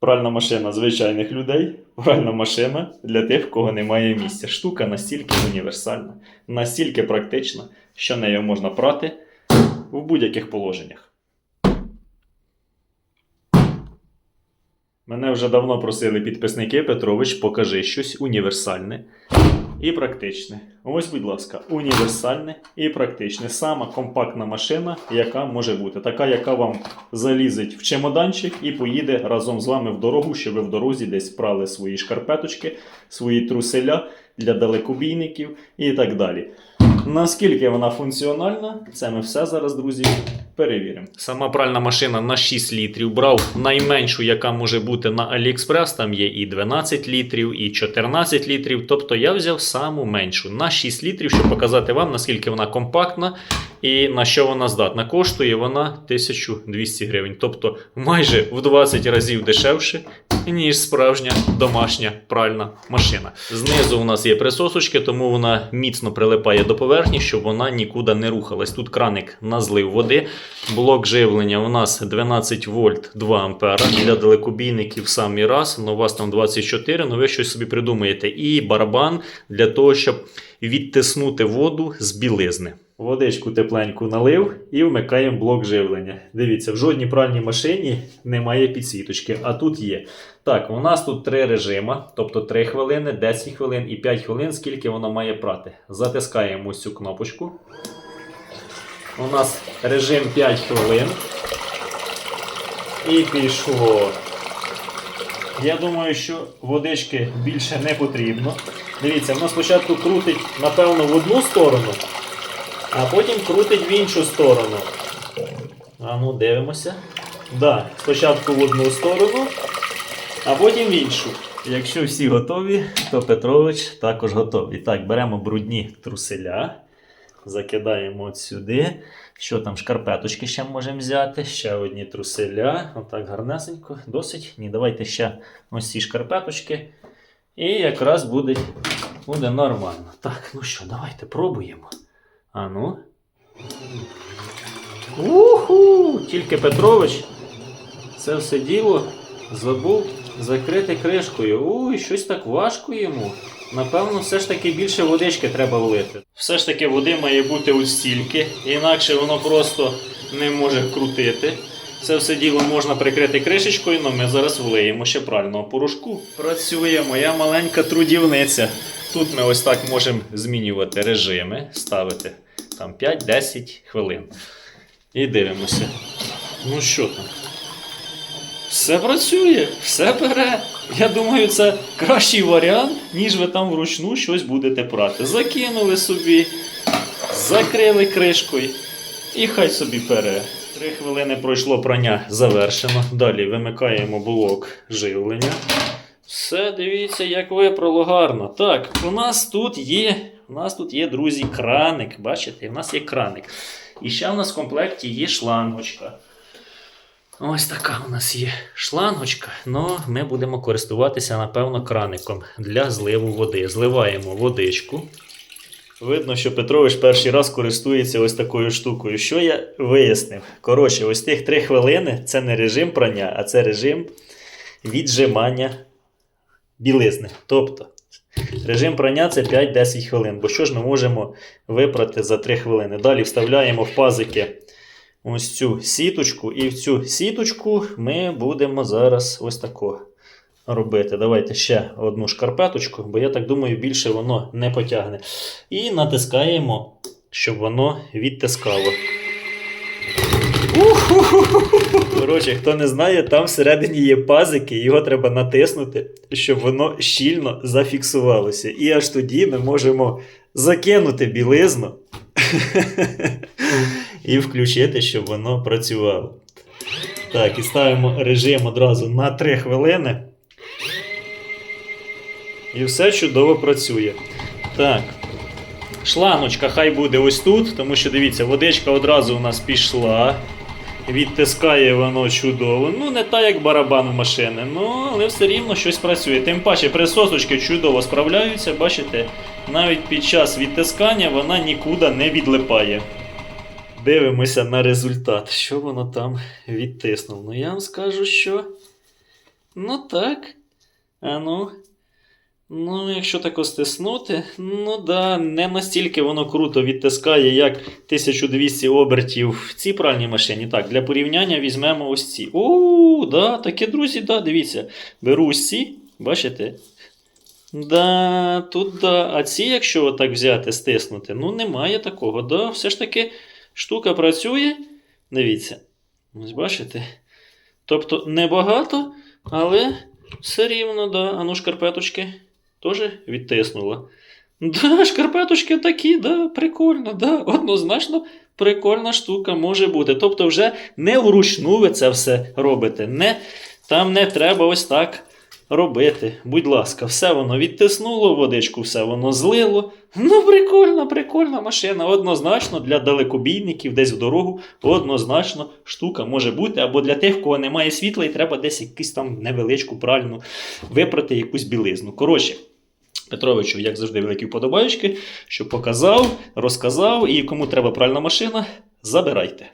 Пральна машина звичайних людей, пральна машина для тих, в кого немає місця. Штука настільки універсальна, настільки практична, що нею можна прати в будь-яких положеннях. Мене вже давно просили підписники Петрович, покажи щось універсальне і практичне. Ось, будь ласка, універсальне і практичне. Сама компактна машина, яка може бути. Така, яка вам залізить в чемоданчик і поїде разом з вами в дорогу, щоб ви в дорозі десь прали свої шкарпеточки, свої труселя для далекобійників і так далі. Наскільки вона функціональна, це ми все зараз, друзі, перевіримо. Сама пральна машина на 6 літрів. Брав найменшу, яка може бути на AliExpress. Там є і 12 літрів, і 14 літрів. Тобто я взяв саму меншу на 6 літрів, щоб показати вам, наскільки вона компактна і на що вона здатна. Коштує вона 1200 гривень. Тобто майже в 20 разів дешевше, ніж справжня домашня пральна машина. Знизу у нас є присосочки, тому вона міцно прилипає до поверхні, щоб вона нікуди не рухалась. Тут краник на злив води. Блок живлення у нас 12 вольт 2 ампера. Для далекобійників самий раз, але у вас там 24, ну ви щось собі придумаєте. І барабан для того, щоб відтиснути воду з білизни. Водичку тепленьку налив і вмикаємо блок живлення. Дивіться, в жодній пральній машині немає підсвіточки, а тут є. Так, у нас тут три режима, тобто 3 хвилини, 10 хвилин і 5 хвилин, скільки воно має прати. Затискаємо цю кнопочку. У нас режим 5 хвилин. І пішло. Я думаю, що водички більше не потрібно. Дивіться, воно спочатку крутить, напевно, в одну сторону, а потім крутить в іншу сторону. А ну, дивимося. Да, спочатку в одну сторону, а потім в іншу. Якщо всі готові, то Петрович також готовий. Так, беремо брудні труселя, закидаємо от сюди. Що там, шкарпеточки ще можемо взяти, ще одні труселя. Отак гарнесенько, досить. Ні, давайте ще ось ці шкарпеточки. І якраз буде, буде нормально. Так, ну що, давайте пробуємо. А ну. Уху! Тільки Петрович це все діло забув закрити кришкою. Уй, щось так важко йому. Напевно, все ж таки більше водички треба влити. Все ж таки води має бути ось стільки, інакше воно просто не може крутити. Це все діло можна прикрити кришечкою, але ми зараз влиємо ще прального порошку. Працює моя маленька трудівниця. Тут ми ось так можемо змінювати режими, ставити там 5-10 хвилин. І дивимося. Ну що там? Все працює, все бере. Я думаю, це кращий варіант, ніж ви там вручну щось будете прати. Закинули собі, закрили кришкою і хай собі пере. Три хвилини пройшло прання завершено. Далі вимикаємо блок живлення. Все, дивіться, як випрало гарно. Так, у нас тут є, у нас тут є, друзі, краник. Бачите, у нас є краник. І ще у нас в комплекті є шлангочка. Ось така у нас є шлангочка, але ми будемо користуватися, напевно, краником для зливу води. Зливаємо водичку. Видно, що Петрович перший раз користується ось такою штукою. Що я вияснив? Коротше, ось тих 3 хвилини це не режим прання, а це режим віджимання білизни. Тобто, режим прання це 5-10 хвилин. Бо що ж ми можемо випрати за 3 хвилини? Далі вставляємо в пазики ось цю сіточку, і в цю сіточку ми будемо зараз ось тако робити. Давайте ще одну шкарпеточку, бо я так думаю, більше воно не потягне. І натискаємо, щоб воно відтискало. Коротше, хто не знає, там всередині є пазики, його треба натиснути, щоб воно щільно зафіксувалося. І аж тоді ми можемо закинути білизну і включити, щоб воно працювало. Так, і ставимо режим одразу на 3 хвилини. І все чудово працює. Так. Шланочка хай буде ось тут, тому що дивіться, водичка одразу у нас пішла. Відтискає воно чудово. Ну, не так, як барабан у машини, ну, але все рівно щось працює. Тим паче присосочки чудово справляються, бачите, навіть під час відтискання вона нікуди не відлипає. Дивимося на результат, що воно там відтиснуло. Ну, я вам скажу, що Ну так. А ну. Ну, якщо так стиснути, ну да, не настільки воно круто відтискає, як 1200 обертів в цій пральній машині. Так, для порівняння візьмемо ось ці. О, да, таке, друзі, да, дивіться. Беру ось ці, бачите? Да, тут да. А ці, якщо отак взяти, стиснути, ну немає такого. Да, все ж таки штука працює. Дивіться. Ось бачите? Тобто небагато, але все рівно, да. А ну шкарпеточки теж відтиснула. Да, шкарпеточки такі, да, прикольно, да, однозначно прикольна штука може бути. Тобто, вже не вручну ви це все робите. Не, там не треба ось так робити. Будь ласка, все воно відтиснуло, водичку, все воно злило. Ну, прикольна, прикольна машина. Однозначно для далекобійників, десь в дорогу, однозначно штука може бути. Або для тих, в кого немає світла, і треба десь якусь там невеличку пральну випрати якусь білизну. Коротше. Петровичу, як завжди, великі вподобаєчки, що показав, розказав, і кому треба пральна машина, забирайте.